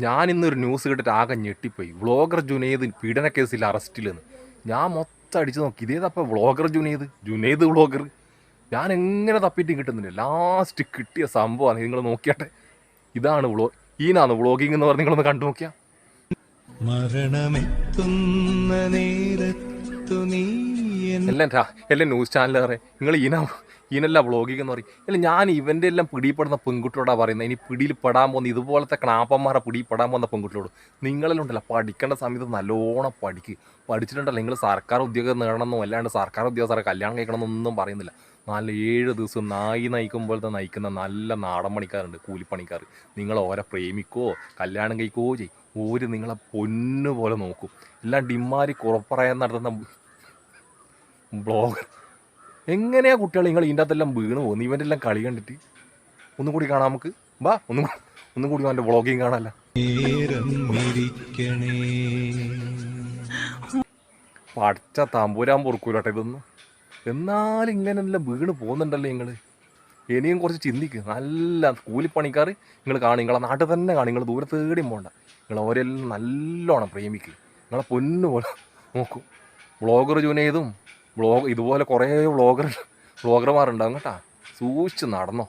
ഞാൻ ഇന്നൊരു ന്യൂസ് കേട്ടിട്ട് ആകെ ഞെട്ടിപ്പോയി. വ്ളോഗർ ജുനേദ് പീഡന കേസിൽ അറസ്റ്റിലെന്ന്. ഞാൻ മൊത്തം അടിച്ചു നോക്കി. ഇതേതപ്പോൾ വ്ളോഗർ ജുനേദ്? ജുനേദ് വ്ളോഗർ. ഞാൻ എങ്ങനെ തപ്പിയിട്ട് കിട്ടുന്നില്ല. ലാസ്റ്റ് കിട്ടിയ സംഭവമാണ്. നിങ്ങൾ നോക്കിയാട്ടെ. ഇതാണ് വ്ളോ ഈനാണ് വ്ളോഗിങ് എന്ന് പറഞ്ഞ് നിങ്ങളൊന്ന് കണ്ടു നോക്കിയാ. മരണമെത്തുന്ന നേരത്തു നീ എല്ലാം എല്ലാം ന്യൂസ് ചാനലുകാരെ നിങ്ങൾ ഈന ഈനല്ല വ്ളോഗിങ് എന്ന് പറയും. അല്ല ഞാൻ ഇവന്റെ എല്ലാം പിടിപ്പെടുന്ന പെൺകുട്ടിയോടാ പറയുന്നത് ഇനി പിടിയിൽ പെടാൻ പോകുന്ന ഇതുപോലത്തെ ക്ലാപ്പന്മാരെ പിടിയിൽ പെടാൻ പോകുന്ന പെൺകുട്ടിയോട് നിങ്ങളെല്ലാം ഉണ്ടല്ലോ പഠിക്കേണ്ട സമയത്ത് നല്ലോണം പഠിക്ക്. പഠിച്ചിട്ടുണ്ടല്ലോ നിങ്ങൾ സർക്കാർ ഉദ്യോഗം നേടണമെന്നോ അല്ലാണ്ട് സർക്കാർ ഉദ്യോഗസ്ഥരെ കല്യാണം കഴിക്കണമെന്നൊന്നും പറയുന്നില്ല. നല്ല ഏഴ് ദിവസം നായി നയിക്കുമ്പോഴത്തെ നയിക്കുന്ന നല്ല നാടൻ പണിക്കാരുണ്ട് കൂലിപ്പണിക്കാർ. നിങ്ങൾ ഓരെ പ്രേമിക്കോ കല്യാണം കഴിക്കുകയോ ചെയ്യും. ഓര് നിങ്ങളെ പൊന്നു പോലെ നോക്കും. എല്ലാം ഡിമാരി കുറപ്പറയാൻ നടത്തുന്ന ബ്ലോഗർ എങ്ങനെയാ കുട്ടികൾ നിങ്ങൾ ഇതിന്റെ അകത്തെല്ലാം വീണ് പോകുന്നു ഇവന്റെ എല്ലാം കളി കണ്ടിട്ട്? ഒന്നും കൂടി കാണാം നമുക്ക്. വാ ഒന്നും കൂടി ഒന്നും കൂടി അവന്റെ വ്ളോഗിങ് കാണാല്ല. പഠിച്ച തമ്പൂരാൻ പൊറുക്കൂലട്ടെ ഇതൊന്നും. എന്നാലും ഇങ്ങനെല്ലാം വീണ് പോകുന്നുണ്ടല്ലോ നിങ്ങൾ ഇനിയും കുറച്ച് ചിന്തിക്കുക നല്ല കൂലിപ്പണിക്കാർ നിങ്ങൾ കാണും. നിങ്ങളെ നാട്ടിൽ തന്നെ കാണും. നിങ്ങൾ ദൂരെ തേടിയും പോകണ്ട നിങ്ങൾ ഓരെല്ലാം നല്ലോണം പ്രേമിക്കുക നിങ്ങളെ പൊന്നു പോലെ നോക്കൂ ബ്ലോഗർ ജൂനെയ്തും വ്ളോഗ് ഇതുപോലെ കുറേ വ്ളോഗർ വ്ളോഗർമാരുണ്ടാകും കേട്ടാ. സൂക്ഷിച്ച് നടന്നോ.